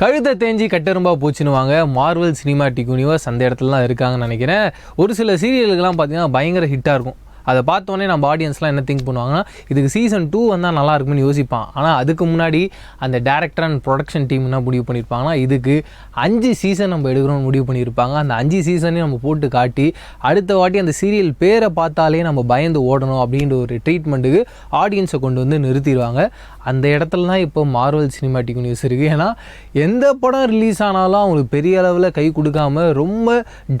கழுத்தை தேஞ்சி கட்டெரும்பா போச்சுன்னுவாங்க மார்வல் சினிமாட்டிக் யூனிவர்ஸ் அந்த இடத்துல தான் இருக்காங்கன்னு நினைக்கிறேன். ஒரு சில சீரியலுக்கெல்லாம் பார்த்தீங்கன்னா பயங்கர ஹிட்டாக இருக்கும். அதை பார்த்தோன்னே நம்ம ஆடியன்ஸ்லாம் என்ன திங்க் பண்ணுவாங்கன்னா இதுக்கு சீசன் டூ வந்தால் நல்லா இருக்கும்னு யோசிப்பான். ஆனால் அதுக்கு முன்னாடி அந்த டேரக்டர் அண்ட் ப்ரொடக்ஷன் டீம் என்ன முடிவு பண்ணியிருப்பாங்கன்னா இதுக்கு அஞ்சு சீசன் நம்ம எடுக்கிறோம்னு முடிவு பண்ணியிருப்பாங்க அந்த அஞ்சு சீசனையும் நம்ம போட்டு காட்டி அடுத்த வாட்டி அந்த சீரியல் பேரை பார்த்தாலே நம்ம பயந்து ஓடணும் அப்படின்ற ஒரு ட்ரீட்மெண்ட்டுக்கு ஆடியன்ஸை கொண்டு வந்து நிறுத்திடுவாங்க. அந்த இடத்துல தான் இப்போ மார்வல் சினிமாட்டிக் நியூஸ் இருக்குது ஏன்னா எந்த படம் ரிலீஸ் ஆனாலும் அவங்களுக்கு பெரிய அளவில் கை கொடுக்காம ரொம்ப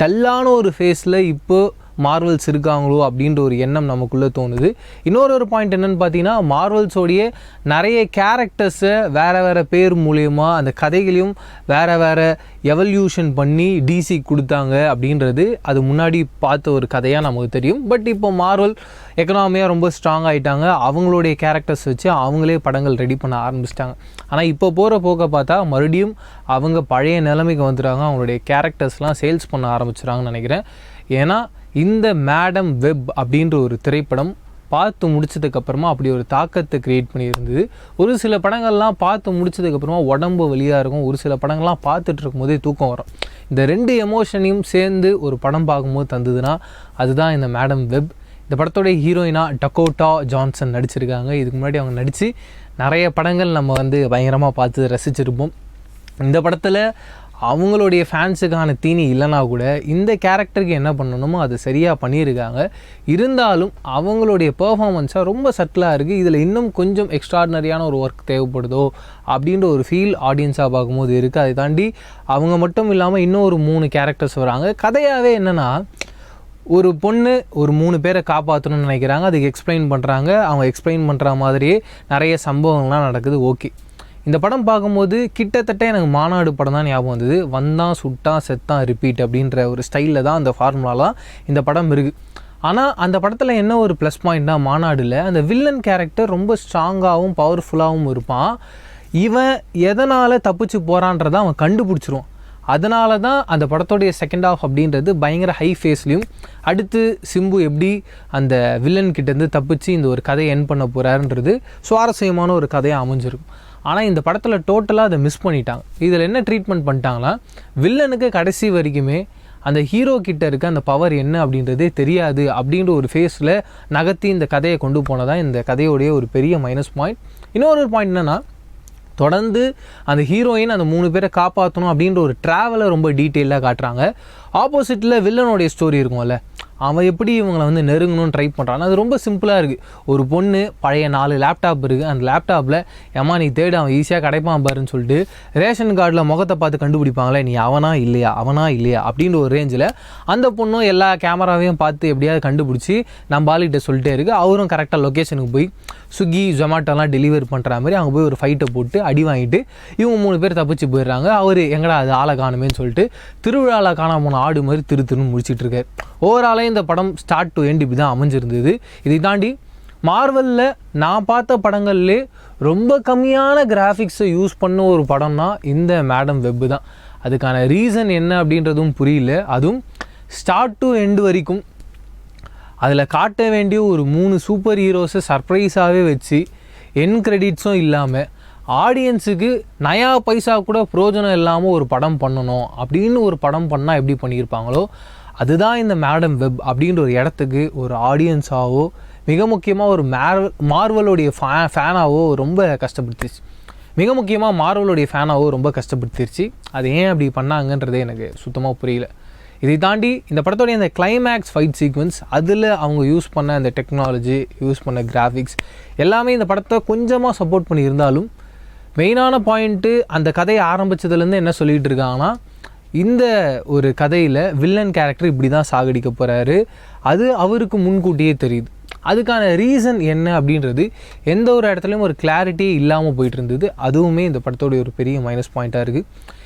டல்லான ஒரு ஃபேஸில் இப்போது மார்வல்ஸ் இருக்காங்களோ அப்படின்ற ஒரு எண்ணம் நமக்குள்ளே தோணுது. இன்னொரு ஒரு பாயிண்ட் என்னன்னு பார்த்தீங்கன்னா மார்வல்ஸோடைய நிறைய கேரக்டர்ஸை வேறு வேறு பேர் மூலயமா அந்த கதைகளையும் வேறு வேறு எவல்யூஷன் பண்ணி டிசி கொடுத்தாங்க அப்படின்றது அது முன்னாடி பார்த்த ஒரு கதையாக நமக்கு தெரியும். பட் இப்போ மார்வல் எக்கனாமியாக ரொம்ப ஸ்ட்ராங் ஆகிட்டாங்க அவங்களுடைய கேரக்டர்ஸ் வச்சு அவங்களே படங்கள் ரெடி பண்ண ஆரம்பிச்சிட்டாங்க. ஆனால் இப்போ போகிற போக்க பார்த்தா மறுபடியும் அவங்க பழைய நிலைமைக்கு வந்துடுறாங்க. அவங்களுடைய கேரக்டர்ஸ்லாம் சேல்ஸ் பண்ண ஆரம்பிச்சிட்றாங்கன்னு நினைக்கிறேன். ஏன்னா இந்த மேடம் வெப் அப்படின்ற ஒரு திரைப்படம் பார்த்து முடிச்சதுக்கப்புறமா அப்படி ஒரு தாக்கத்தை க்ரியேட் பண்ணியிருந்தது. ஒரு சில படங்கள்லாம் பார்த்து முடிச்சதுக்கப்புறமா உடம்பு வழியாக இருக்கும். ஒரு சில படங்கள்லாம் பார்த்துட்டு இருக்கும்போதே தூக்கம் வரும். இந்த ரெண்டு எமோஷனையும் சேர்ந்து ஒரு படம் பார்க்கும்போது தந்ததுன்னா அதுதான் இந்த மேடம் வெப் இந்த படத்தோடைய ஹீரோயினாக டக்கோட்டா ஜான்சன் நடிச்சிருக்காங்க. இதுக்கு முன்னாடி அவங்க நடித்து நிறைய படங்கள் நம்ம வந்து பயங்கரமாக பார்த்து ரசிச்சிருப்போம். இந்த படத்தில் அவங்களுடைய ஃபேன்ஸுக்கான தீனி இல்லைனா கூட இந்த கேரக்டருக்கு என்ன பண்ணணுமோ அது சரியாக பண்ணியிருக்காங்க இருந்தாலும் அவங்களுடைய பர்ஃபாமன்ஸாக ரொம்ப சட்டிலாக இருக்குது இதில் இன்னும் கொஞ்சம் எக்ஸ்ட்ராடினரியான ஒரு ஒர்க் தேவைப்படுதோ அப்படின்ற ஒரு ஃபீல் ஆடியன்ஸாக பார்க்கும்போது இருக்குது அதை தாண்டி அவங்க மட்டும் இல்லாமல் இன்னும் ஒரு மூணு கேரக்டர்ஸ் வராங்க. கதையாகவே என்னென்னா ஒரு பொண்ணு ஒரு மூணு பேரை காப்பாற்றணும்னு நினைக்கிறாங்க. அதுக்கு எக்ஸ்பிளைன் பண்ணுறாங்க அவங்க எக்ஸ்பிளைன் பண்ணுற மாதிரியே நிறைய சம்பவங்கள்லாம் நடக்குது. ஓகே இந்த படம் பார்க்கும்போது கிட்டத்தட்ட எனக்கு மாநாடு படம் தான் ஞாபகம் வந்தது. வந்தான் சுட்டான் செத்தான் ரிப்பீட் அப்படின்ற ஒரு ஸ்டைலில் தான் அந்த ஃபார்முலாலாம் இந்த படம் இருக்குது ஆனால் அந்த படத்தில் என்ன ஒரு ப்ளஸ் பாயிண்ட்னா மாநாடில் அந்த வில்லன் கேரக்டர் ரொம்ப ஸ்ட்ராங்காகவும் பவர்ஃபுல்லாகவும் இருப்பான். இவன் எதனால் தப்பிச்சு போகிறான்றதை அவன் கண்டுபிடிச்சிருவான் அதனால தான் அந்த படத்தோடைய செகண்ட் ஆஃப் அப்படின்றது பயங்கர ஹை ஃபேஸ்லேயும் அடுத்து சிம்பு எப்படி அந்த வில்லன் கிட்டேருந்து தப்பிச்சு இந்த ஒரு கதையை என் பண்ண போகிறாருன்றது சுவாரஸ்யமான ஒரு கதையாக அமைஞ்சிருக்கும். ஆனால் இந்த படத்தில் டோட்டலாக அதை மிஸ் பண்ணிட்டாங்க. இதில் என்ன ட்ரீட்மெண்ட் பண்ணிட்டாங்களா வில்லனுக்கு கடைசி வரைக்குமே அந்த ஹீரோ கிட்ட இருக்க அந்த பவர் என்ன அப்படின்றதே தெரியாது அப்படின்ற ஒரு ஃபேஸில் நகர்த்தி இந்த கதையை கொண்டு போனதான் இந்த கதையோடைய ஒரு பெரிய மைனஸ் பாயிண்ட் இன்னொரு பாயிண்ட் என்னென்னா தொடர்ந்து அந்த ஹீரோயின் அந்த மூணு பேரை காப்பாற்றணும் அப்படின்ற ஒரு ட்ராவலை ரொம்ப டீட்டெயிலாக காட்டுறாங்க. ஆப்போசிட்டில் வில்லனுடைய ஸ்டோரி இருக்கும்ல. அவன் எப்படி இவங்களை வந்து நெருங்கணும்னு ட்ரை பண்ணுறான் அது ரொம்ப சிம்பிளாக இருக்குது ஒரு பொண்ணு பழைய நாலு லேப்டாப் இருக்குது அந்த லேப்டாப்பில் ஏமா நீ தேடு அவன் ஈஸியாக கிடைப்பான் பாருன்னு சொல்லிட்டு ரேஷன் கார்டில் முகத்தை பார்த்து கண்டுபிடிப்பாங்களே நீ அவனா இல்லையா அவனா இல்லையா? அப்படின்ற ஒரு ரேஞ்சில் அந்த பொண்ணும் எல்லா கேமராவையும் பார்த்து எப்படியாவது கண்டுபிடிச்சி நம்ம ஆளுகிட்ட சொல்லிட்டே இருக்கு. அவரும் கரெக்டாக லொக்கேஷனுக்கு போய் ஸ்விக்கி ஜொமேட்டோலாம் டெலிவரி பண்ணுற மாதிரி அங்கே போய் ஒரு ஃபைட்டை போட்டு அடி வாங்கிட்டு இவங்க மூணு பேர் தப்பிச்சு போயிடுறாங்க. அவர் எங்கடா அது ஆளை காணுமேன்னு சொல்லிட்டு திருவிழாவில் காணாம போன ஆடு மாதிரி திரு திருன்னு முடிச்சிட்ருக்காரு ஓவராலே இந்த படம் ஸ்டார்ட் டு எண்ட் இப்படி தான் அமைஞ்சிருந்தது. இதை தாண்டி மார்வலில் நான் பார்த்த படங்கள்லே ரொம்ப கம்மியான கிராஃபிக்ஸை யூஸ் பண்ண ஒரு படம்னா இந்த மேடம் வெப்பு தான். அதுக்கான ரீசன் என்ன அப்படின்றதும் புரியல. அதுவும் ஸ்டார்ட் டு எண்டு வரைக்கும். அதில் காட்ட வேண்டிய ஒரு மூணு சூப்பர் ஹீரோஸை சர்ப்ரைஸாகவே வச்சு என் கிரெடிட்ஸும் இல்லாமல் ஆடியன்ஸுக்கு நயா பைசா கூட பிரயோஜனம் இல்லாமல் ஒரு படம் பண்ணணும் அப்படின்னு ஒரு படம் பண்ணால் எப்படி பண்ணியிருப்பாங்களோ அதுதான் இந்த மேடம் வெப் அப்படின்ற ஒரு இடத்துக்கு ஒரு ஆடியன்ஸாவோ மிக முக்கியமாக ஒரு மேர் மார்வலுடைய ஃபே ஃபேனாவோ ரொம்ப கஷ்டப்படுத்திச்சு மிக முக்கியமாக மார்வலுடைய ஃபேனாவோ ரொம்ப கஷ்டப்படுத்திருச்சு. அது ஏன் அப்படி பண்ணாங்கன்றதே எனக்கு சுத்தமாக புரியல. இதை தாண்டி இந்த படத்தோடைய அந்த கிளைமேக்ஸ் ஃபைட் சீக்வன்ஸ் அதில் அவங்க யூஸ் பண்ண அந்த டெக்னாலஜி யூஸ் பண்ண கிராஃபிக்ஸ் எல்லாமே இந்த படத்தை கொஞ்சமாக சப்போர்ட் பண்ணியிருந்தாலும் மெயினான பாயிண்ட்டு அந்த கதையை ஆரம்பித்ததுலேருந்து என்ன சொல்லிகிட்டு இருக்காங்கன்னா இந்த ஒரு கதையில் வில்லன் கேரக்டர் இப்படி தான் சாகடிக்க போகிறாரு அது அவருக்கு முன்கூட்டியே தெரியுது. அதுக்கான ரீசன் என்ன அப்படின்றது எந்த ஒரு இடத்துலையும் ஒரு கிளாரிட்டியே இல்லாமல் போயிட்டு இருந்தது அதுவுமே இந்த படத்தோடைய ஒரு பெரிய மைனஸ் பாயிண்ட்டாக இருக்குது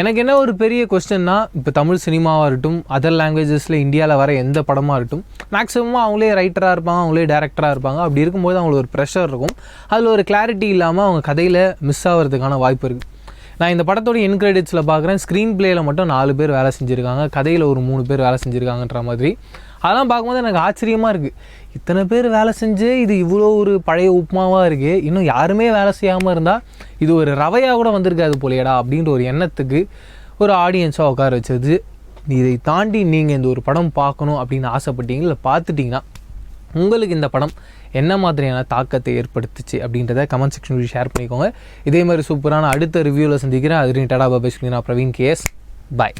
எனக்கு என்ன ஒரு பெரிய கொஸ்டின்னா இப்போ தமிழ் சினிமாவாக இருக்கட்டும் அதர் லாங்குவேஜஸில் இந்தியாவில் வர எந்த படமாக இருக்கட்டும் மேக்ஸிமம் அவங்களே ரைட்டராக இருப்பாங்க அவங்களே டேரக்டராக இருப்பாங்க. அப்படி இருக்கும்போது அவங்களுக்கு ஒரு ப்ரெஷர் இருக்கும். அதில் ஒரு கிளாரிட்டி இல்லாமல் அவங்க கதையில் மிஸ் ஆகிறதுக்கான வாய்ப்பு இருக்குது நான் இந்த படத்தோட என் கிரெடிட்ஸில் பார்க்குறேன். ஸ்க்ரீன் பிளேயில் மட்டும் நாலு பேர் வேலை செஞ்சுருக்காங்க. கதையில் ஒரு மூணு பேர் வேலை செஞ்சுருக்காங்கன்ற மாதிரி. அதெல்லாம் பார்க்கும்போது எனக்கு ஆச்சரியமாக இருக்குது இத்தனை பேர் வேலை செஞ்சு இது இவ்வளோ ஒரு பழைய உப்புமாவாக இருக்குது இன்னும் யாருமே வேலை செய்யாமல் இருந்தால் இது ஒரு ரவையாக கூட வந்திருக்காது போலியடா அப்படின்ற ஒரு எண்ணத்துக்கு ஒரு ஆடியன்ஸாக உட்கார வச்சது. இதை தாண்டி நீங்கள் இந்த ஒரு படம் பார்க்கணும் அப்படின்னு ஆசைப்பட்டீங்க இல்லை பார்த்துட்டிங்கன்னா உங்களுக்கு இந்த படம் என்ன மாதிரியான தாக்கத்தை ஏற்படுத்துச்சு அப்படின்றத கமெண்ட் செக்ஷனில் ஷேர் பண்ணிக்கோங்க. இதே மாதிரி சூப்பரான அடுத்த ரிவ்யூவில் சந்திக்கிறேன். அது டாடா பாபா நான் பிரவீன் கேஎஸ் பாய்